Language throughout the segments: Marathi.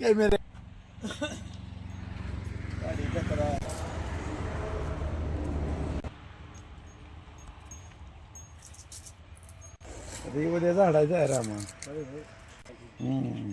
कॅमेरा अरे उद्या झाडायचं आहे रामा हम्म.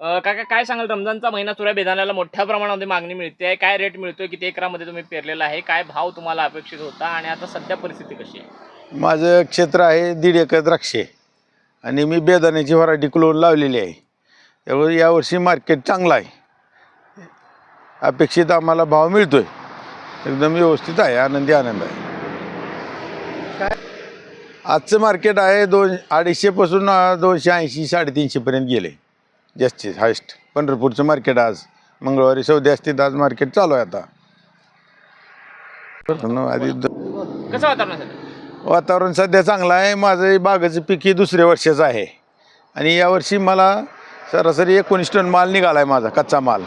काका काय सांगाल? रमजानचा महिना आहे बेदाण्याला मोठ्या प्रमाणामध्ये मागणी मिळते काय रेट मिळतोय? किती एकरामध्ये तुम्ही पेरलेला आहे? काय भाव तुम्हाला अपेक्षित होता? आणि आता सध्या परिस्थिती कशी आहे? माझं क्षेत्र आहे दीड एकर द्राक्षे आणि मी बेदाण्याची व्हरायटी क्लोन लावलेली आहे. त्यामुळे यावर्षी मार्केट चांगलं आहे. अपेक्षित आम्हाला भाव मिळतोय. एकदम व्यवस्थित आहे. आनंदी आनंद आहे. आजचं मार्केट आहे दोन अडीचशेपासून दोनशे ऐंशी साडेतीनशेपर्यंत गेले जास्तीत हायस्ट. पंढरपूरचं मार्केट आज. मंगळवारी सौदे असते आज मार्केट चालू आहे आता. आधी कसं वातावरण आहे सध्या? वातावरण सध्या चांगलं आहे. माझं बागाचं पीक हे दुसऱ्या वर्षाचं आहे. आणि यावर्षी मला सरासरी एकोणीस टन माल निघाला आहे माझा कच्चा माल.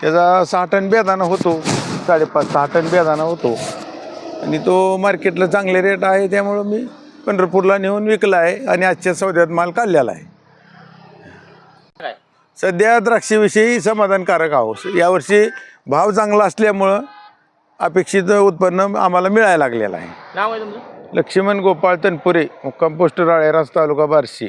त्याचा सहा टन बेदाना होतो. साडेपाच सहा टन बेदाना होतो. आणि तो मार्केटला चांगले रेट आहे. त्यामुळं मी पंढरपूरला नेऊन विकला आहे आणि आजच्या सौद्यात माल काढलेला आहे. सध्या द्राक्षेविषयी समाधानकारक आहोत. यावर्षी भाव चांगला असल्यामुळं अपेक्षित उत्पन्न आम्हाला मिळायला लागलेलं आहे. नाव आहे तुमचं? लक्ष्मण गोपाळ तनपुरे मुक्काम पोस्ट राळेराज तालुका बार्शी.